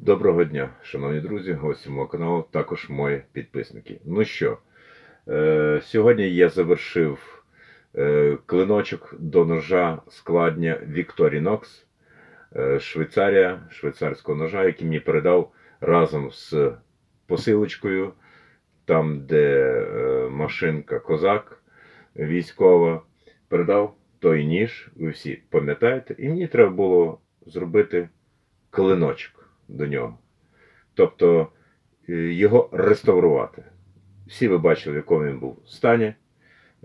Доброго дня, шановні друзі, гості мого каналу, також мої підписники. Ну що, е, сьогодні я завершив е, клиночок до ножа складня Victorinox е, Швейцарія, швейцарського ножа, який мені передав разом з посилочкою, там, де е, машинка Козак військова, передав той ніж, ви всі пам'ятаєте, і мені треба було зробити клиночок до нього. Тобто е, його реставрувати. Всі ви бачили, в якому він був стані.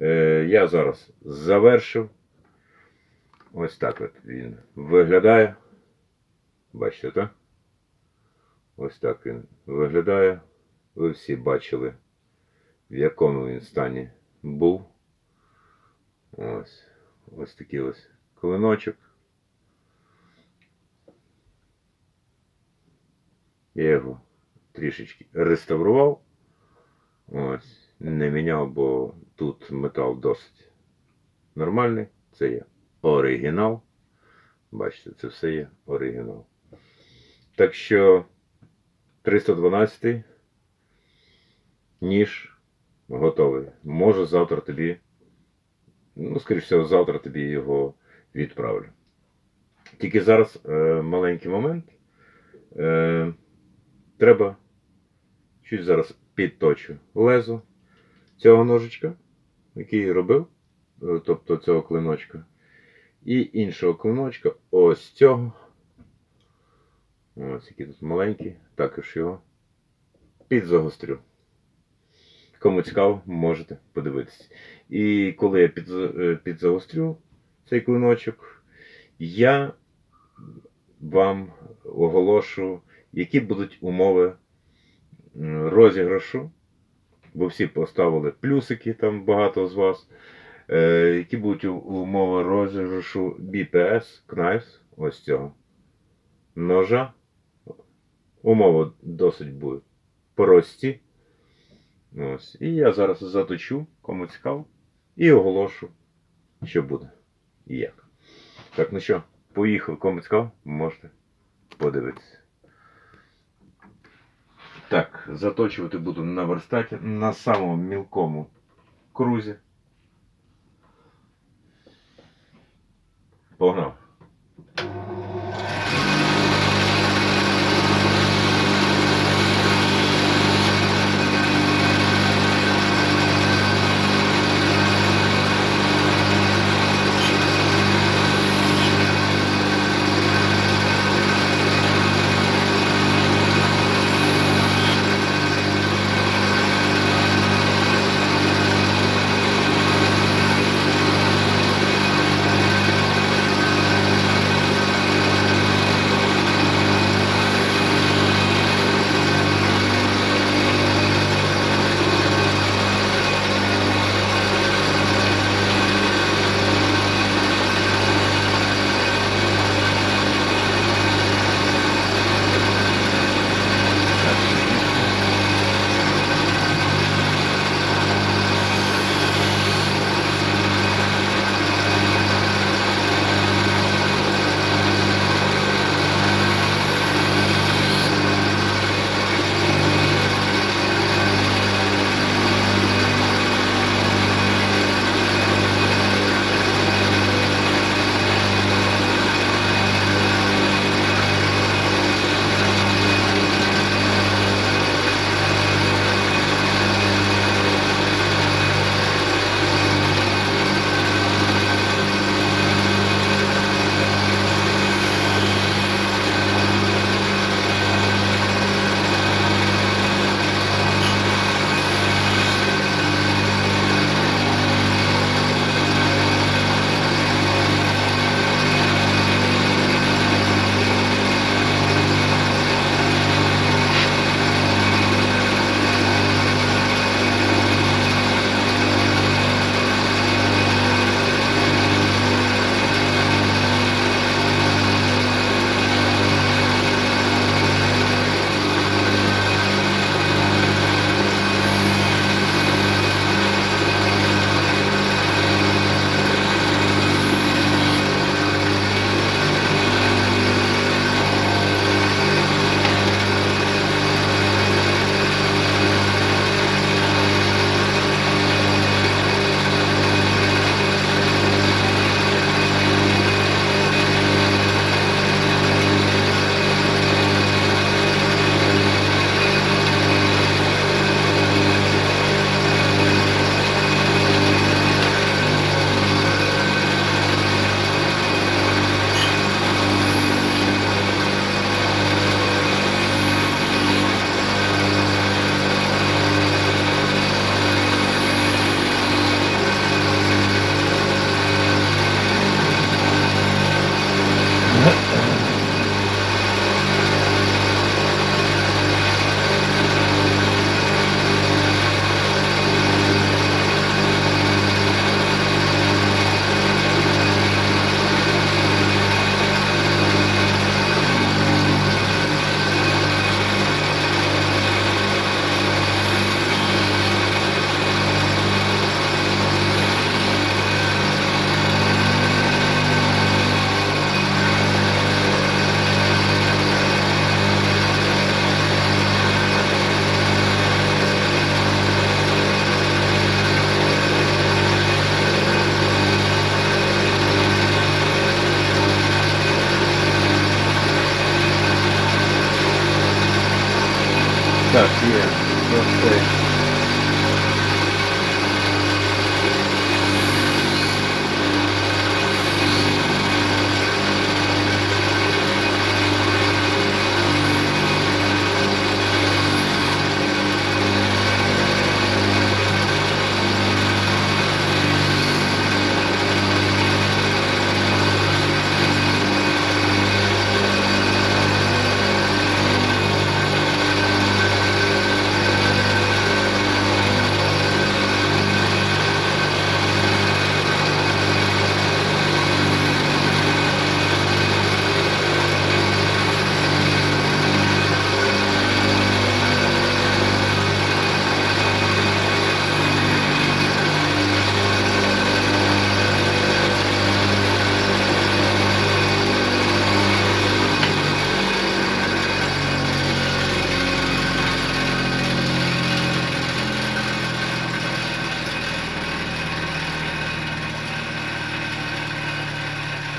Е, Я зараз завершив. Ось так от він виглядає. Бачите, так? Ось так він виглядає. Ви всі бачили, в якому він стані був. Ось. Ось такий ось клиночок. Я його трішечки реставрував. Ось. Не міняв, бо тут метал досить нормальний. Це є оригінал. Бачите, це все є оригінал. Так що 312 ніж готовий. Може завтра тобі, ну, скоріш всього, завтра тобі його відправлю. Тільки зараз е, маленький момент. Е, треба чуть зараз підточу лезо цього ножичка, який робив, е, тобто цього клиночка, і іншого клиночка, ось цього. Ось який тут маленький, також його підзагострю. Кому цікаво, можете подивитися. І коли я е, підзагострю цей клиночок, я вам оголошу, які будуть умови розіграшу, бо всі поставили плюсики, там багато з вас. Е, які будуть умови розіграшу BPS Knives, ось цього ножа. Умови досить будуть прості. Ось. І я зараз заточу, кому цікаво, і оголошу, що буде і як. Так, ну що, поїхав, кому цікаво, можете подивитися. Так, заточувати буду на верстаті на самому мілкому крузі. Погнав.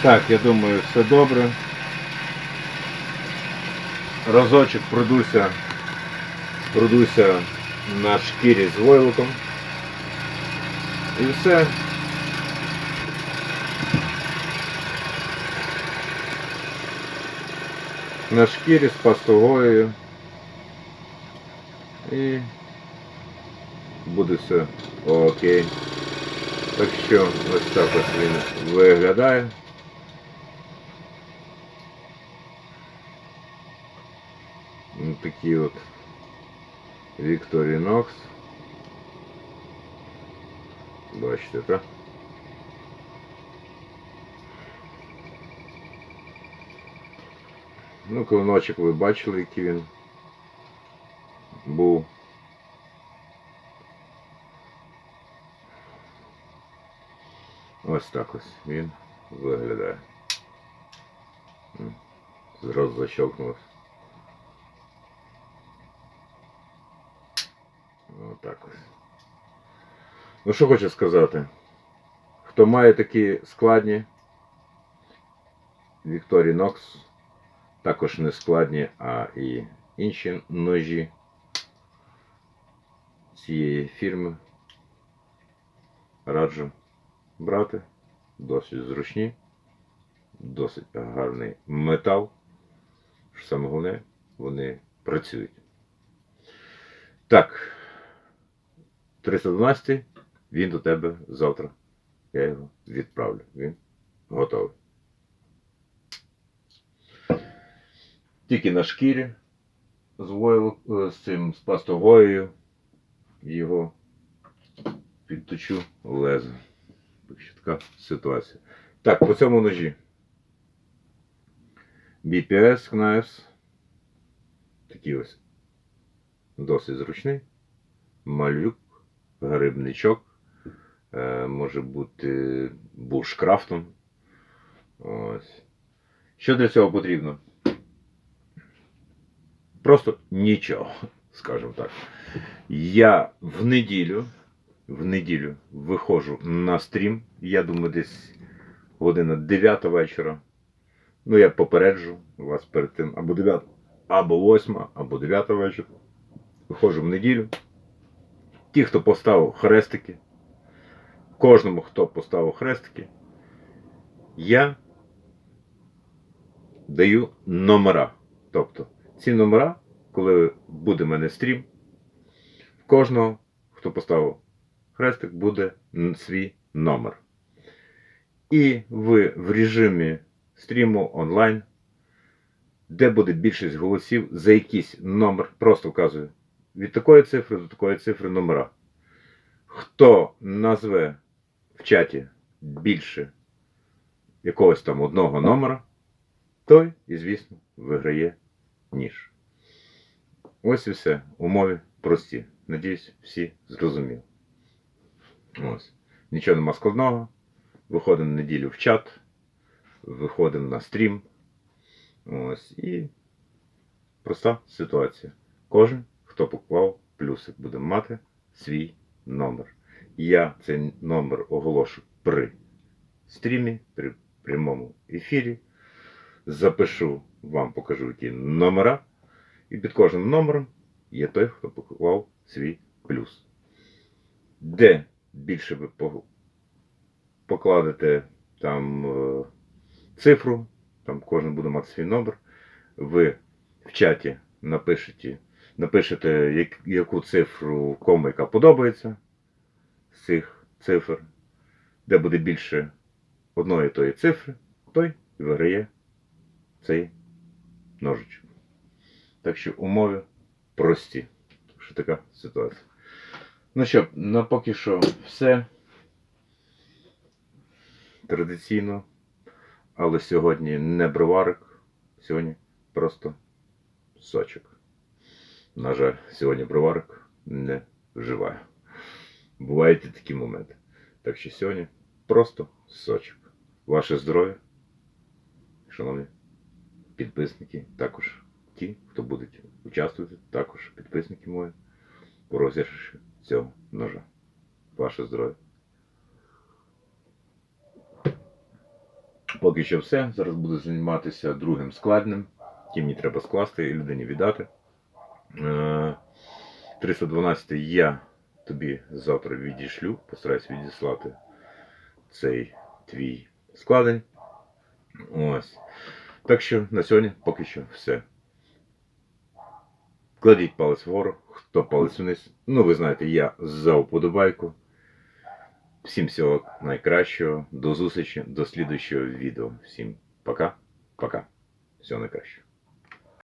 Так, я думаю, все добре. Разочок пройдуся, пройдуся на шкірі з войлоком. І все. На шкірі з пастогою. І буде все окей. Так що ось так ось він виглядає. Ось такі от Victorinox. Бачите, так? Ну, клиночок ви бачили, який він був. Ось так ось він виглядає. М, Зразу защелкнулось. Ну що хочу сказати. Хто має такі складні Victorinox, також не складні, а і інші ножі цієї фірми. Раджу брати. Досить зручні, досить гарний метал. Що саме головне, вони працюють. Так. 312 він до тебе завтра. Я його відправлю. Він готовий. Тільки на шкірі з войлу, е, з цим з пастогоєю його підточу лезо. Так така ситуація. Так, по цьому ножі. BPS Knives. Такий ось досить зручний. Малюк, грибничок. Е, може бути бушкрафтом. Ось. Що для цього потрібно? Просто нічого, скажімо так. Я в неділю, в неділю виходжу на стрім. Я думаю, десь година 9 вечора. Ну, я попереджу вас перед тим або 9, або 8, або 9 вечора. Виходжу в неділю. Ті, хто поставив хрестики, кожному, хто поставив хрестики, я даю номера. Тобто, ці номера, коли буде в мене стрім, в кожного, хто поставив хрестик, буде свій номер. І ви в режимі стріму онлайн, де буде більшість голосів за якийсь номер, просто вказую від такої цифри до такої цифри номера. Хто назве в чаті більше якогось там одного номера, той, і звісно, виграє ніж. Ось і все. Умови прості. Надіюсь, всі зрозуміли. Ось. Нічого нема складного. Виходимо в неділю в чат, виходимо на стрім. Ось. І проста ситуація. Кожен, хто поклав плюсик, буде мати свій номер. Я цей номер оголошу при стрімі, при прямому ефірі. Запишу, вам покажу які номера. І під кожним номером є той, хто поклав свій плюс. Де більше ви покладете там е, цифру, там кожен буде мати свій номер, ви в чаті напишете, напишете, яку цифру кому яка подобається цих цифр, де буде більше одної тої цифри, той і виграє цей ножичок. Так що умови прості. Що така ситуація. Ну що, на поки що все. Традиційно. Але сьогодні не броварик, сьогодні просто сочок. На жаль, сьогодні броварик не вживаю. Бувають і такі моменти. Так що сьогодні просто сочок. Ваше здоров'я, шановні підписники, також ті, хто будуть участвувати, також підписники мої у розіграші цього ножа. Ваше здоров'я. Поки що все. Зараз буду займатися другим складним, який мені треба скласти і людині віддати. Е, 312 я тобі завтра відійшлю, постараюсь відіслати цей твій складень. Ось. Так що на сьогодні поки що все. Кладіть палець вгору, хто палець вниз. Ну, ви знаєте, я за вподобайку. Всім всього найкращого. До зустрічі, до слідуючого відео. Всім пока. Пока. Всього найкращого.